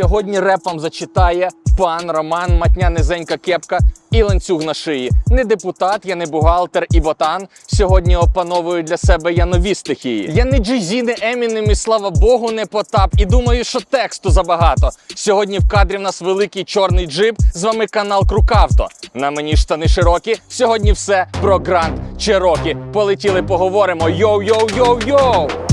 Сьогодні репом зачитає пан Роман, матня низенька кепка і ланцюг на шиї. Не депутат, я не бухгалтер і ботан. Сьогодні опановую для себе я нові стихії. Я не Джей-Зі, не Емінем і слава Богу, не Потап. І думаю, що тексту забагато. Сьогодні в кадрі в нас великий чорний джип. З вами канал Крукавто. На мені штани широкі. Сьогодні все про Гранд Чирокі. Полетіли, поговоримо. Йоу-йоу-йоу-йоу! –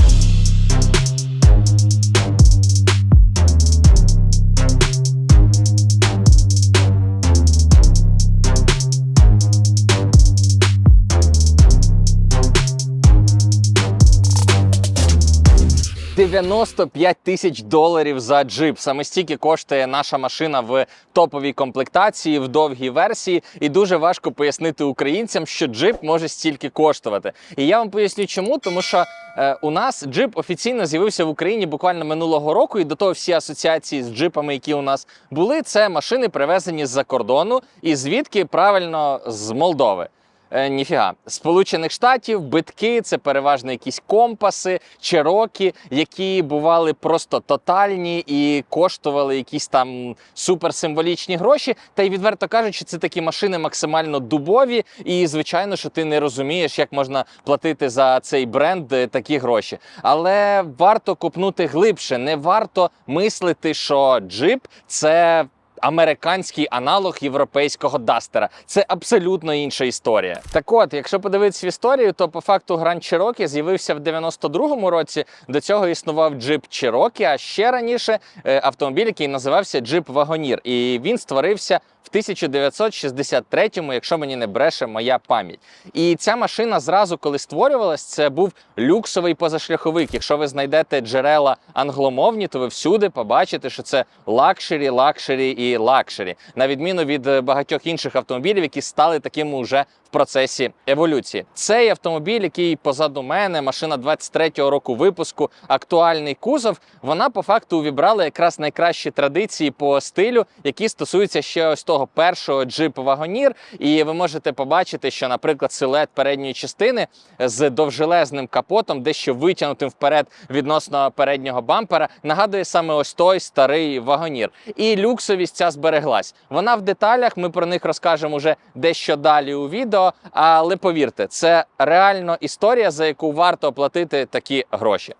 95 тисяч доларів за джип. Саме стільки коштує наша машина в топовій комплектації, в довгій версії. І дуже важко пояснити українцям, що джип може стільки коштувати. І я вам поясню, чому, тому що е, у нас джип офіційно з'явився в Україні буквально минулого року, і до того всі асоціації з джипами, які у нас були, це машини привезені з-за кордону, і звідки правильно з Молдови. Е, ніфіга. Сполучених Штатів, битки, це переважно якісь компаси, черокі, які бували просто тотальні і коштували якісь там суперсимволічні гроші. Та й відверто кажучи, це такі машини максимально дубові. І звичайно, що ти не розумієш, як можна платити за цей бренд е, такі гроші. Але варто купнути глибше, не варто мислити, що джип це американський аналог європейського дастера. Це абсолютно інша історія. Так от, якщо подивитися в історію, то по факту Гранд Чирокі з'явився в 92-му році. До цього існував джип Чирокі, а ще раніше е, автомобіль, який називався джип Вагонір. І він створився в 1963-му, якщо мені не бреше моя пам'ять. І ця машина зразу, коли створювалась, це був люксовий позашляховик. Якщо ви знайдете джерела англомовні, то ви всюди побачите, що це лакшері, лакшері і лакшері, на відміну від е, багатьох інших автомобілів, які стали такими уже в процесі еволюції. Цей автомобіль, який позаду мене, машина 23-го року випуску, актуальний кузов, вона по факту увібрала якраз найкращі традиції по стилю, які стосуються ще ось того першого джип Вагонір. І ви можете побачити, що, наприклад, силует передньої частини з довжелезним капотом, дещо витягнутим вперед відносно переднього бампера, нагадує саме ось той старий вагонір. І люксовість ця збереглась. Вона в деталях. Ми про них розкажемо вже дещо далі у відео. Але повірте, це реально історія, за яку варто платити такі гроші.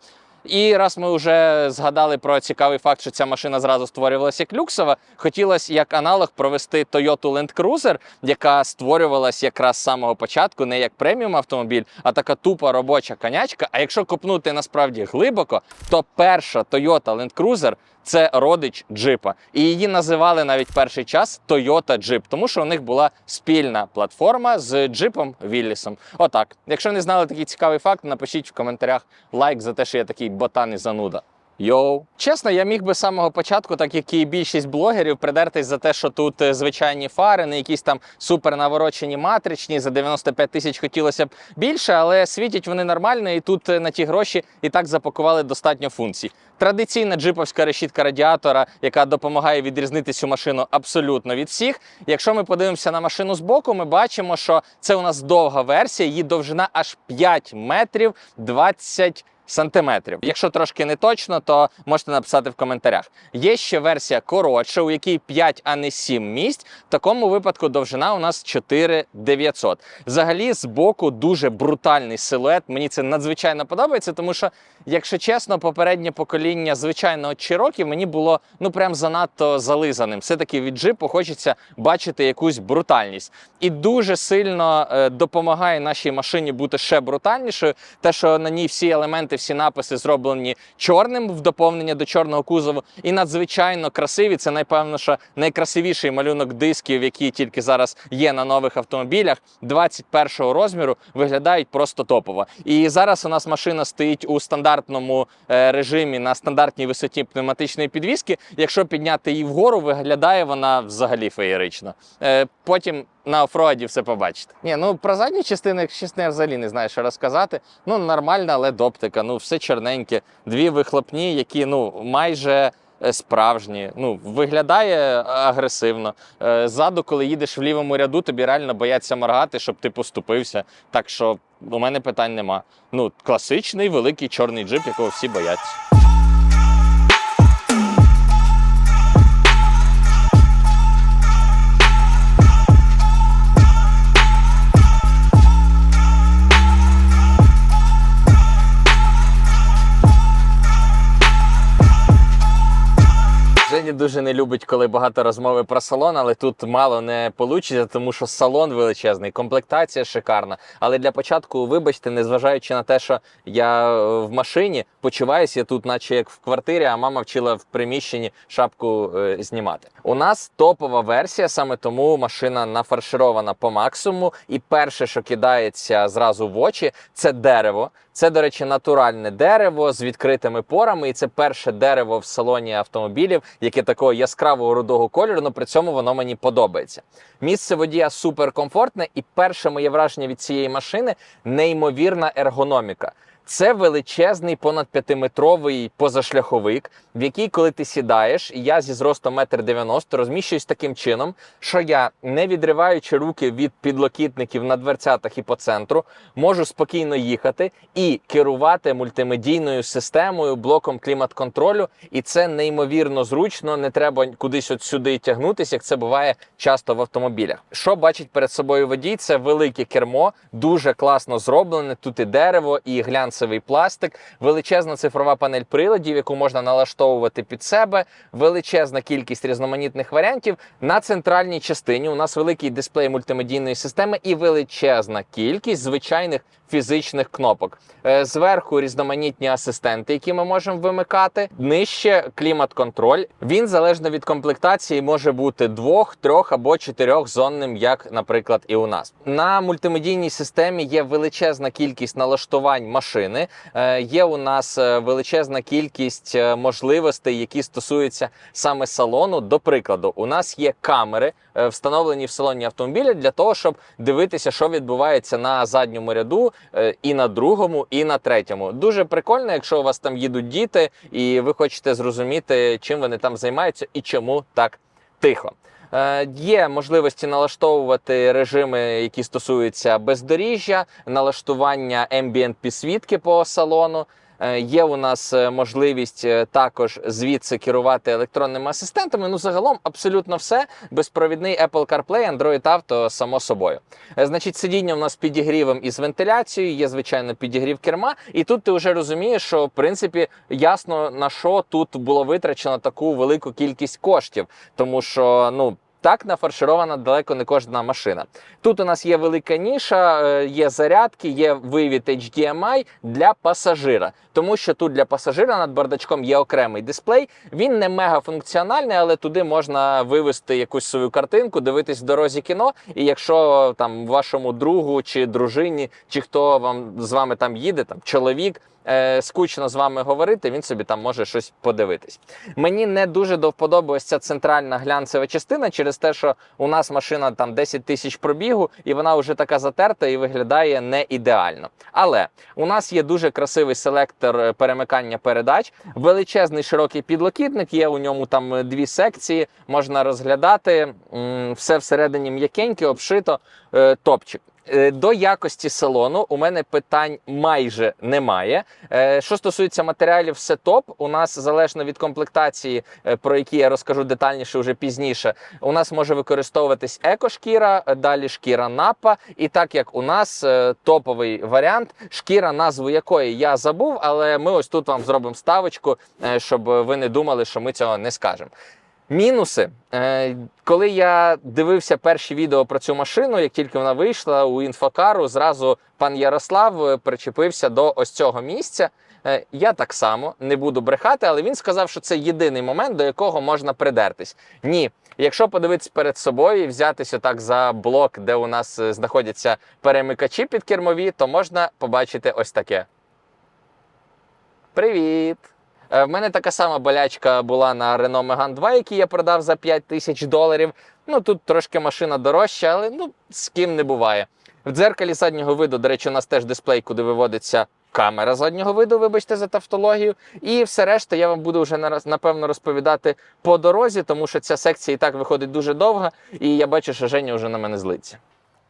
І раз ми вже згадали про цікавий факт, що ця машина зразу створювалася як люксова, хотілося як аналог провести Toyota Land Cruiser, яка створювалась якраз з самого початку, не як преміум автомобіль, а така тупа робоча конячка. А якщо копнути насправді глибоко, то перша Toyota Land Cruiser це родич джипа. І її називали навіть перший час Toyota Jeep, тому що у них була спільна платформа з джипом Віллісом. Отак. Якщо не знали такий цікавий факт, напишіть в коментарях лайк за те, що я такий ботан і зануда. Йоу. Чесно, я міг би з самого початку, так як і більшість блогерів, придертись за те, що тут е, звичайні фари, не якісь там супер наворочені матричні. За 95 тисяч хотілося б більше, але світять вони нормально, і тут е, на ті гроші і так запакували достатньо функцій. Традиційна джиповська решітка радіатора, яка допомагає відрізнити цю машину абсолютно від всіх. Якщо ми подивимося на машину збоку, ми бачимо, що це у нас довга версія, її довжина аж 5 метрів 20 сантиметрів. Якщо трошки не точно, то можете написати в коментарях. Є ще версія коротша, у якій 5, а не 7 місць. В такому випадку довжина у нас 4900. Взагалі, з боку дуже брутальний силует. Мені це надзвичайно подобається, тому що, якщо чесно, попереднє покоління звичайного Cherokee мені було ну прям занадто зализаним. Все-таки від джипу хочеться бачити якусь брутальність. І дуже сильно е, допомагає нашій машині бути ще брутальнішою, те, що на ній всі елементи всі написи зроблені чорним в доповнення до чорного кузову, і надзвичайно красиві. Це напевно, що найкрасивіший малюнок дисків, які тільки зараз є на нових автомобілях, 21-го розміру, виглядають просто топово. І зараз у нас машина стоїть у стандартному е, режимі на стандартній висоті пневматичної підвіски. Якщо підняти її вгору, виглядає вона взагалі феєрично. Е, Потім на офроаді все побачите. Ні, ну про задні частини, чесно, я взагалі не знаю, що розказати. Ну, нормальна LED-оптика, ну все чорненьке, дві вихлопні, які ну майже. е, Справжні, ну виглядає агресивно. Е, Ззаду, коли їдеш в лівому ряду, тобі реально бояться моргати, щоб ти поступився. Так що у мене питань нема. Ну, класичний великий чорний джип, якого всі бояться. Женя дуже не любить, коли багато розмови про салон, але тут мало не вийде, тому що салон величезний, комплектація шикарна. Але для початку, вибачте, незважаючи на те, що я е, в машині почуваюся я тут, наче як в квартирі, а мама вчила в приміщенні шапку е, знімати. У нас топова версія, саме тому машина нафарширована по максимуму. І перше, що кидається зразу в очі, це дерево. Це, до речі, натуральне дерево з відкритими порами, і це перше дерево в салоні автомобілів, яке такого яскравого рудого кольору, але при цьому воно мені подобається. Місце водія суперкомфортне, і перше моє враження від цієї машини неймовірна ергономіка. Це величезний понад п'ятиметровий позашляховик, в який, коли ти сідаєш, і я зі зростом 1,90 м розміщуюсь таким чином, що я, не відриваючи руки від підлокітників на дверцятах і по центру, можу спокійно їхати і керувати мультимедійною системою, блоком клімат-контролю. І це неймовірно зручно. Не треба кудись от сюди тягнутися, як це буває часто в автомобілях. Що бачить перед собою водій? Це велике кермо, дуже класно зроблене. Тут і дерево, і глянцевий пластик, величезна цифрова панель приладів, яку можна налаштовувати під себе, величезна кількість різноманітних варіантів. На центральній частині у нас великий дисплей мультимедійної системи і величезна кількість звичайних фізичних кнопок. Е, Зверху різноманітні асистенти, які ми можемо вимикати. Нижче клімат-контроль. Він залежно від комплектації може бути двох, трьох або чотирьохзонним, як, наприклад, і у нас. На мультимедійній системі є величезна кількість налаштувань машини. Е, Є у нас е, величезна кількість е, можливостей, які стосуються саме салону. До прикладу, у нас є камери, встановлені в салоні автомобіля для того, щоб дивитися, що відбувається на задньому ряду, і на другому, і на третьому. Дуже прикольно, якщо у вас там їдуть діти, і ви хочете зрозуміти, чим вони там займаються і чому так тихо. Е, Є можливості налаштовувати режими, які стосуються бездоріжжя, налаштування ambient підсвітки по салону. Е, Є у нас е, можливість е, також звідси керувати електронними асистентами. Ну, загалом, абсолютно все. Безпровідний Apple CarPlay, Android Auto, само собою. Значить, сидіння у нас підігрівом і з вентиляцією, є звичайно підігрів керма. І тут ти вже розумієш, що в принципі ясно на що тут було витрачено таку велику кількість коштів, тому що ну. Так нафарширована далеко не кожна машина. Тут у нас є велика ніша, е, є зарядки, є вивід HDMI для пасажира. Тому що тут для пасажира над бардачком є окремий дисплей. Він не мега функціональний, але туди можна вивести якусь свою картинку, дивитись в дорозі кіно. І якщо там вашому другу чи дружині, чи хто вам з вами там їде, там чоловік. Е, Скучно з вами говорити, він собі там може щось подивитись. Мені не дуже до центральна глянцева частина через те, що у нас машина там 10 тисяч пробігу, і вона вже така затерта і виглядає не ідеально. Але у нас є дуже красивий селектор е, перемикання передач, величезний широкий підлокітник. Є у ньому там е, дві секції, можна розглядати. Все всередині м'якеньке, обшито, е, топчик. Е, До якості салону у мене питань майже немає. Е, Що стосується матеріалів, все топ. У нас залежно від комплектації, е, про які я розкажу детальніше вже пізніше. У нас може використовуватись екошкіра, далі шкіра напа. І так як у нас топовий варіант, шкіра, назву якої я забув, але ми ось тут вам зробимо ставочку, щоб ви не думали, що ми цього не скажемо. Мінуси. Е, Коли я дивився перші відео про цю машину, як тільки вона вийшла у інфокару, зразу пан Ярослав е, причепився до ось цього місця. Е, Я так само не буду брехати, але він сказав, що це єдиний момент, до якого можна придертись. Ні, якщо подивитись перед собою і взятися так за блок, де у нас знаходяться перемикачі підкермові, то можна побачити ось таке. Привіт! Е, В мене така сама болячка була на Renault Megane 2, який я продав за 5 тисяч доларів. Ну тут трошки машина дорожча, але ну з ким не буває. В дзеркалі заднього виду, до речі, у нас теж дисплей, куди виводиться камера заднього виду, вибачте за тавтологію. І все решта я вам буду вже напевно розповідати по дорозі, тому що ця секція і так виходить дуже довга, і я бачу, що Женя вже на мене злиться.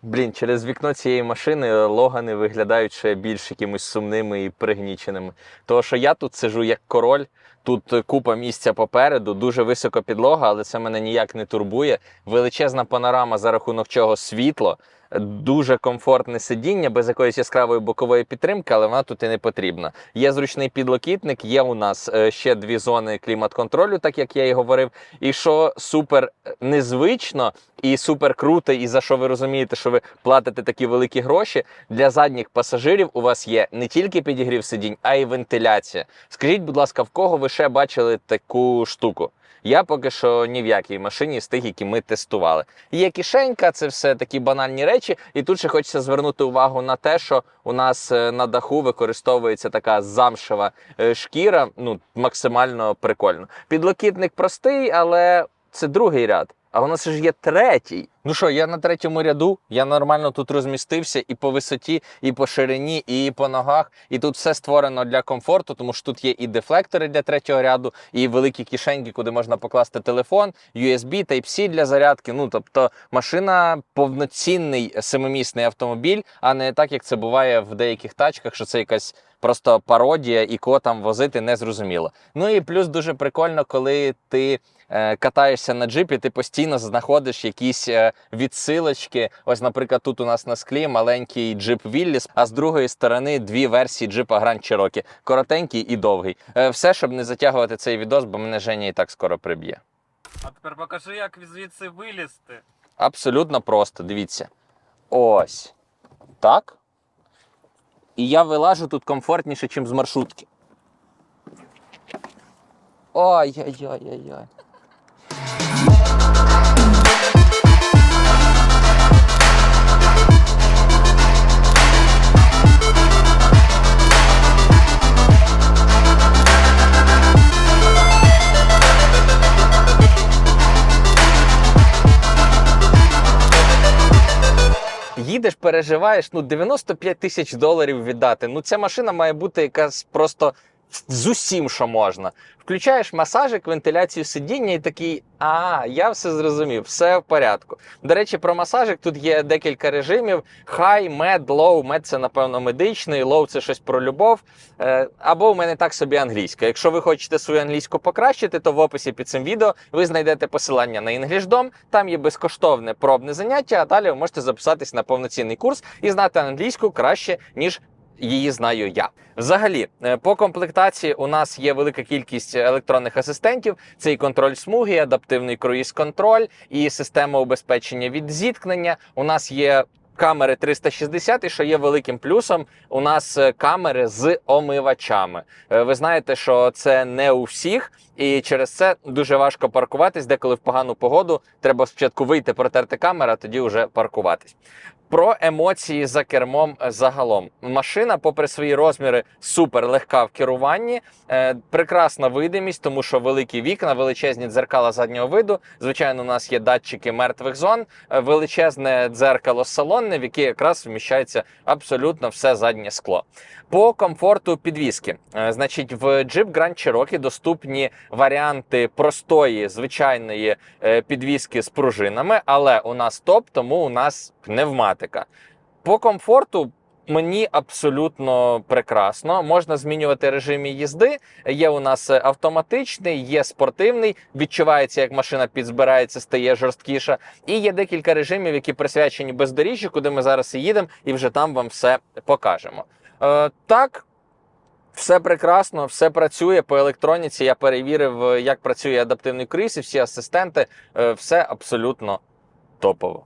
Блін, через вікно цієї машини логани виглядають ще більш якимось сумними і пригніченими. Тому що я тут сижу як король, тут купа місця попереду, дуже висока підлога, але це мене ніяк не турбує. Величезна панорама, за рахунок чого світло. Дуже комфортне сидіння без якоїсь яскравої бокової підтримки, але вона тут і не потрібна. Є зручний підлокітник, є у нас е, ще дві зони клімат-контролю, так як я і говорив. І що супер незвично і супер круто, і за що ви розумієте, що ви платите такі великі гроші. Для задніх пасажирів у вас є не тільки підігрів сидінь, а й вентиляція. Скажіть, будь ласка, в кого ви ще бачили таку штуку? Я поки що ні в якій машині з тих, які ми тестували. Є кишенька, це все такі банальні речі. І тут ще хочеться звернути увагу на те, що у нас е, на даху використовується така замшева е, шкіра. Ну максимально прикольно. Підлокітник простий, але це другий ряд. А у нас ж є третій. Ну що, я на третьому ряду, я нормально тут розмістився і по висоті, і по ширині, і по ногах. І тут все створено для комфорту, тому що тут є і дефлектори для третього ряду, і великі кишеньки, куди можна покласти телефон, USB, Type-C для зарядки. Ну тобто машина повноцінний семимісний автомобіль, а не так, як це буває в деяких тачках, що це якась. Просто пародія і кого там возити не зрозуміло. Ну і плюс дуже прикольно, коли ти е, катаєшся на джипі, ти постійно знаходиш якісь е, відсилочки. Ось, наприклад, тут у нас на склі маленький джип Вілліс, а з другої сторони дві версії джипа Grand Cherokee. коротенький і довгий. Е, все, щоб не затягувати цей відос, бо мене Женя і так скоро приб'є. А тепер покажи, як звідси вилізти. Абсолютно просто. Дивіться. Ось. Так. І я вилажу тут комфортніше, ніж з маршрутки. Ой-ой-ой-ой-ой. Їдеш, переживаєш, ну 95 тисяч доларів віддати. Ну ця машина має бути якась просто з усім, що можна. Включаєш масажик, вентиляцію сидіння і такий, а, я все зрозумів, все в порядку. До речі, про масажик тут є декілька режимів: хай, мед, лоу. Мед це, напевно, медичний, лоу це щось про любов. Е, або у мене так собі англійська. Якщо ви хочете свою англійську покращити, то в описі під цим відео ви знайдете посилання на EnglishDom. Там є безкоштовне пробне заняття, а далі ви можете записатись на повноцінний курс і знати англійську краще, ніж її знаю я. Взагалі, е, по комплектації у нас є велика кількість електронних асистентів. Це і контроль смуги, і адаптивний круїз-контроль, і система убезпечення від зіткнення. У нас є. Камери 360, і що є великим плюсом, у нас е, камери з омивачами. Е, Ви знаєте, що це не у всіх, і через це дуже важко паркуватись. Деколи в погану погоду треба спочатку вийти, протерти камеру, а тоді вже паркуватись. Про емоції за кермом е, загалом. Машина, попри свої розміри, супер легка в керуванні, е, прекрасна видимість, тому що великі вікна, величезні дзеркала заднього виду. Звичайно, у нас є датчики мертвих зон, е, величезне дзеркало салонне, в яке якраз вміщається абсолютно все заднє скло. По комфорту підвіски, Е, значить, в Jeep Grand Cherokee доступні варіанти простої звичайної е, підвіски з пружинами, але у нас топ, тому у нас пневматика. По комфорту. Мені абсолютно прекрасно. Можна змінювати режими їзди. Є у нас автоматичний, є спортивний. Відчувається, як машина підзбирається, стає жорсткіша. І є декілька режимів, які присвячені бездоріжжю, куди ми зараз і їдемо, і вже там вам все покажемо. Е, так, все прекрасно, все працює по електроніці. Я перевірив, е, як працює адаптивний круїз і всі асистенти. Е, Все абсолютно топово.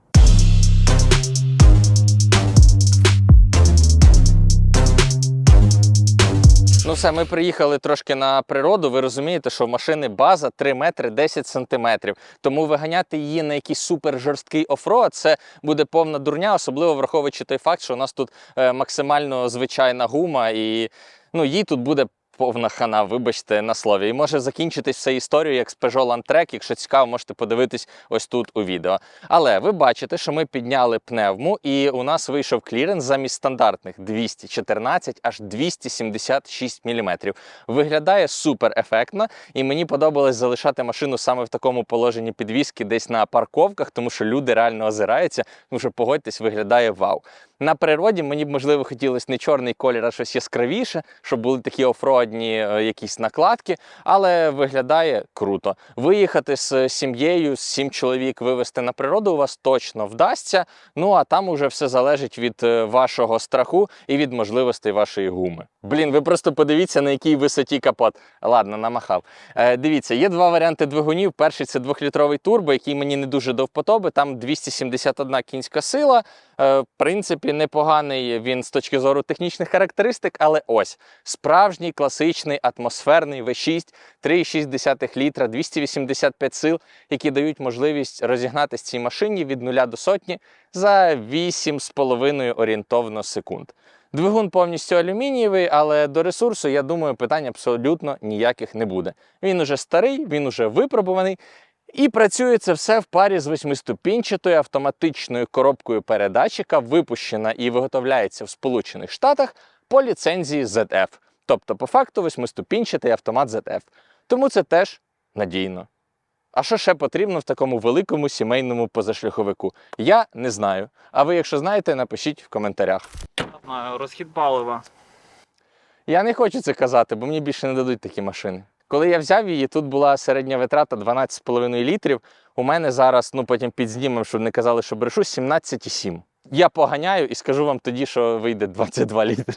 Ну все, ми приїхали трошки на природу. Ви розумієте, що в машини база 3 метри 10 сантиметрів. Тому виганяти її на якийсь супер жорсткий офроад це буде повна дурня, особливо враховуючи той факт, що у нас тут е, максимально звичайна гума, і ну їй тут буде. Повна хана, вибачте на слові. І може закінчитись вся історія як з Peugeot Landtrek. Якщо цікаво, можете подивитись ось тут у відео. Але ви бачите, що ми підняли пневму, і у нас вийшов кліренс замість стандартних 214 аж 276 мм. Виглядає супер ефектно, і мені подобалось залишати машину саме в такому положенні підвіски десь на парковках, тому що люди реально озираються. Тому що погодьтесь, виглядає вау. На природі мені б можливо хотілося не чорний колір, а щось яскравіше, щоб були такі офродні е, якісь накладки, але виглядає круто. Виїхати з сім'єю, з сім чоловік вивезти на природу у вас точно вдасться. Ну а там уже все залежить від е, вашого страху і від можливостей вашої гуми. Блін, ви просто подивіться, на якій висоті капот. Ладно, намахав. Е, дивіться, є два варіанти двигунів. Перший це двохлітровий турбо, який мені не дуже до вподоби. Там 271 кінська сила. Е, в принципі, непоганий він з точки зору технічних характеристик, але ось справжній класичний атмосферний V6 3,6 літра, 285 сил, які дають можливість розігнатись цій машині від 0 до сотні за 8,5 орієнтовно секунд. Двигун повністю алюмінієвий, але до ресурсу, я думаю, питань абсолютно ніяких не буде. Він уже старий, він уже випробуваний. І працює це все в парі з восьмиступінчатою автоматичною коробкою передач, яка випущена і виготовляється в Сполучених Штатах по ліцензії ZF. Тобто, по факту, восьмиступінчатий автомат ZF. Тому це теж надійно. А що ще потрібно в такому великому сімейному позашляховику? Я не знаю. А ви, якщо знаєте, напишіть в коментарях. Розхід палива. Я не хочу це казати, бо мені більше не дадуть такі машини. Коли я взяв її, тут була середня витрата 12,5 літрів. У мене зараз, ну потім підзнімемо, щоб не казали, що брешу, 17,7. Я поганяю і скажу вам тоді, що вийде 22 літри.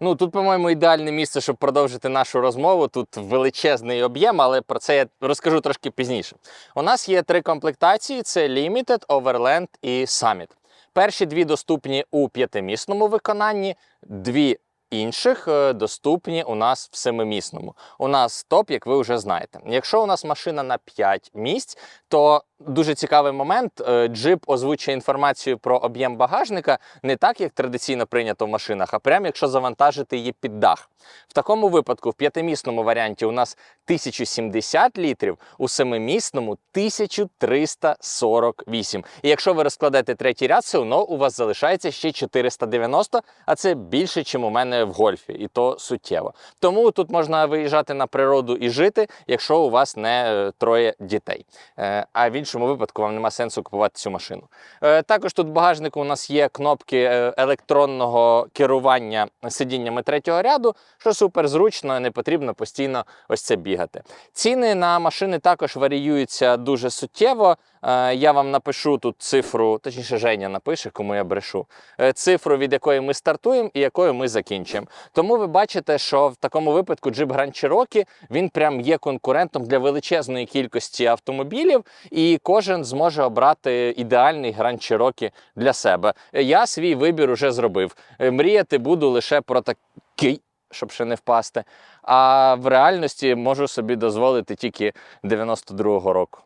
Ну тут, по-моєму, ідеальне місце, щоб продовжити нашу розмову. Тут величезний об'єм, але про це я розкажу трошки пізніше. У нас є три комплектації: це Limited, Overland і Summit. Перші дві доступні у п'ятимісному виконанні, дві інших е, доступні у нас в семимісному. У нас топ, як ви вже знаєте. Якщо у нас машина на 5 місць, то дуже цікавий момент. е, Джип озвучує інформацію про об'єм багажника не так, як традиційно прийнято в машинах, а прямо якщо завантажити її під дах. В такому випадку, в п'ятимісному варіанті, у нас 1070 літрів, у семимісному 1348. І якщо ви розкладете третій ряд, все одно у вас залишається ще 490, а це більше, ніж у мене в гольфі, і то суттєво. Тому тут можна виїжджати на природу і жити, якщо у вас не е, троє дітей. Е, А в іншому випадку вам нема сенсу купувати цю машину. Е, Також тут в багажнику у нас є кнопки е, електронного керування сидіннями третього ряду, що супер зручно, не потрібно постійно ось це бігати. Ціни на машини також варіюються дуже суттєво. Е, Я вам напишу тут цифру, точніше, Женя напише, кому я брешу, е, цифру, від якої ми стартуємо і якою ми закінчуємо. Тому ви бачите, що в такому випадку Jeep Grand Cherokee, він прям є конкурентом для величезної кількості автомобілів, і кожен зможе обрати ідеальний Grand Cherokee для себе. Е, Я свій вибір уже зробив. Мріяти буду лише про такий. Щоб ще не впасти. А в реальності можу собі дозволити тільки 92-го року.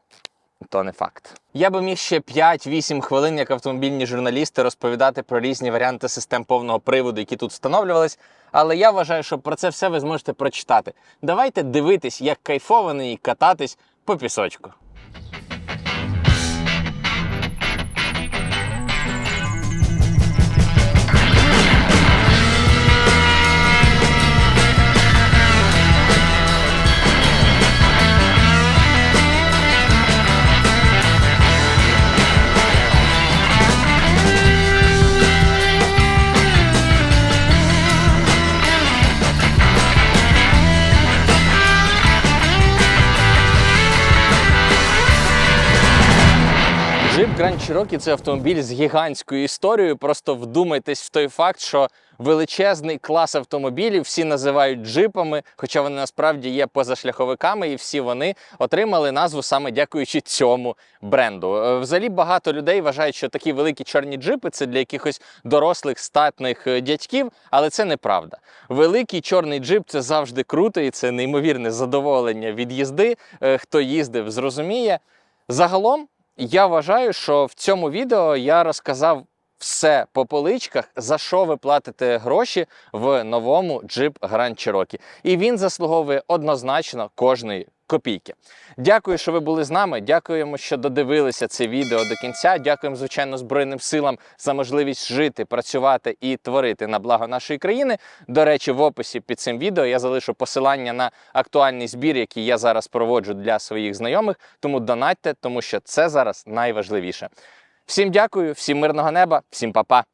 То не факт. Я би міг ще 5-8 хвилин, як автомобільні журналісти, розповідати про різні варіанти систем повного приводу, які тут встановлювались. Але я вважаю, що про це все ви зможете прочитати. Давайте дивитись, як кайфово і кататись по пісочку. Cherokee – це автомобіль з гігантською історією. Просто вдумайтесь в той факт, що величезний клас автомобілів всі називають джипами, хоча вони насправді є позашляховиками, і всі вони отримали назву саме дякуючи цьому бренду. Е, Взагалі багато людей вважають, що такі великі чорні джипи це для якихось дорослих статних е, дядьків, але це неправда. Великий чорний джип це завжди круто, і це неймовірне задоволення від їзди. Е, Хто їздив, зрозуміє. Загалом. Я вважаю, що в цьому відео я розказав все по поличках, за що ви платите гроші в новому Jeep Grand Cherokee. І він заслуговує однозначно кожної копійки. Дякую, що ви були з нами. Дякуємо, що додивилися це відео до кінця. Дякуємо, звичайно, Збройним силам за можливість жити, працювати і творити на благо нашої країни. До речі, в описі під цим відео я залишу посилання на актуальний збір, який я зараз проводжу для своїх знайомих. Тому донатьте, тому що це зараз найважливіше. Всім дякую, всім мирного неба, всім па-па.